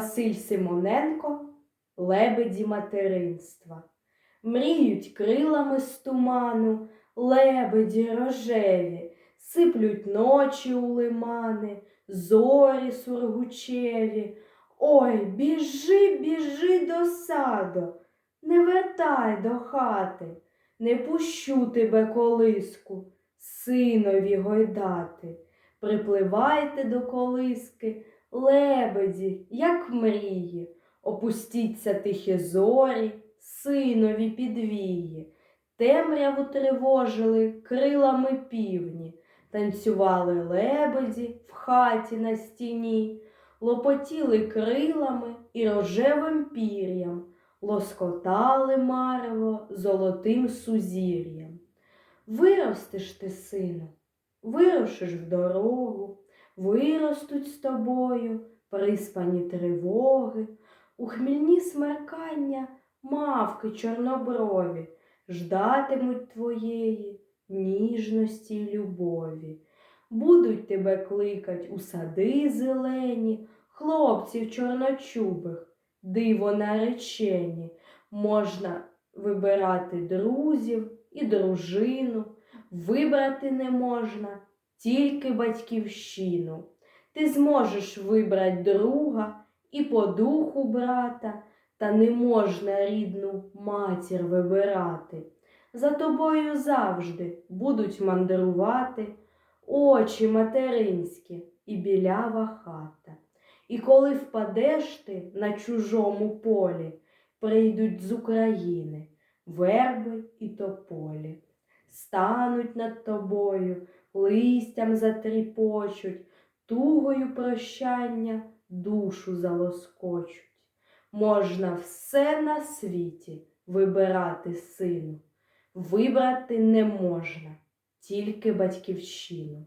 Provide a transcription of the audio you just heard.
Василь Симоненко Лебеді материнства. Мріють крилами з туману, лебеді рожеві, сиплють ночі у лимани, зорі сургучеві. Ой, біжи, біжи до саду, не вертай до хати, не пущу тебе колиску, синові гойдати. Припливайте до колиски, лебеді, як мрії, опустіться тихі зорі, синові підвії, темряву тривожили крилами півні, танцювали лебеді в хаті на стіні, лопотіли крилами і рожевим пір'ям, лоскотали марево золотим сузір'ям. Виростеш ти, сину, вирушиш в дорогу, виростуть з тобою приспані тривоги, у хмільні смеркання мавки чорноброві ждатимуть твоєї ніжності й любові. Будуть тебе кликать у сади зелені, хлопців чорночубих, диво наречені. Можна вибирати друзів і дружину, вибрати не можна тільки батьківщину. Ти зможеш вибрати друга і по духу брата, та не можна рідну матір вибирати. За тобою завжди будуть мандрувати очі материнські і білява хата. І коли впадеш ти на чужому полі, прийдуть з України верби і тополі, стануть над тобою, листям затріпочуть, тугою прощання душу залоскочуть. Можна все на світі вибирати сину, вибрати не можна тільки батьківщину.